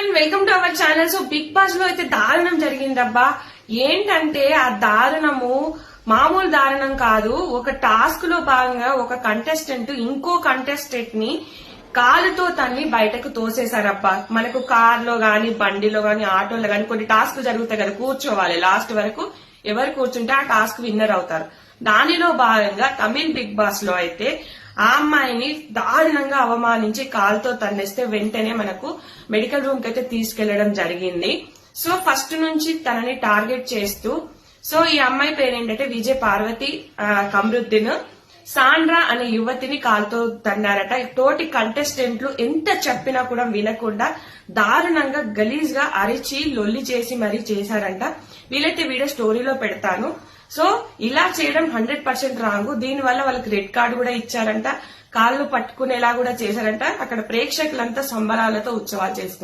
And welcome to our channel so big బాస్లో అయితే దారుణం జరిగిందబ్బా. ఏంటంటే ఆ దారుణము మామూలు దారుణం కాదు. ఒక టాస్క్లో భాగంగా ఒక కంటెస్టెంట్ ఇంకో కంటెస్టెంట్ని కాలుతో తన్ని బయటకు తోసేశారబ్బా. మనకు కార్లో గాని బండిలో గాని ఆటోలో గాని కొన్ని టాస్క్ జరుగుతాయి కదా కూర్చోవాలి. లాస్ట్ వరకు ఎవరు కూర్చుంటే ఆ టాస్క్ విన్నర్ అవుతారు. దానిలో భాగంగా తమిళ్ బిగ్ బాస్లో అయితే ఆ అమ్మాయిని దారుణంగా అవమానించి కాలుతో తన్నేస్తే వెంటనే మనకు మెడికల్ రూమ్కి అయితే తీసుకెళ్ళడం జరిగింది. సో ఫస్ట్ నుంచి తనని టార్గెట్ చేస్తూ సో ఈ అమ్మాయి పేరేంటంటే విజయ్ పార్వతి ఆ, కమరుద్దీన్. సాండ్రా అనే యువతిని కాలుతో తన్నారట. తోటి కంటెస్టెంట్లు ఎంత చెప్పినా కూడా వినకుండా దారుణంగా గలీజ్గా అరిచి లొల్లి చేసి మరీ చేశారంట. వీలైతే వీడియో స్టోరీలో పెడతాను. సో ఇలా చేయడం హండ్రెడ్ పర్సెంట్ రాంగ్. దీని వల్ల వాళ్ళకి రెడ్ కార్డు కూడా ఇచ్చారంట. కాళ్ళు పట్టుకునేలా కూడా చేశారంట. అక్కడ ప్రేక్షకులంతా సంబరాలతో ఉత్సవాలు చేసుకున్నారు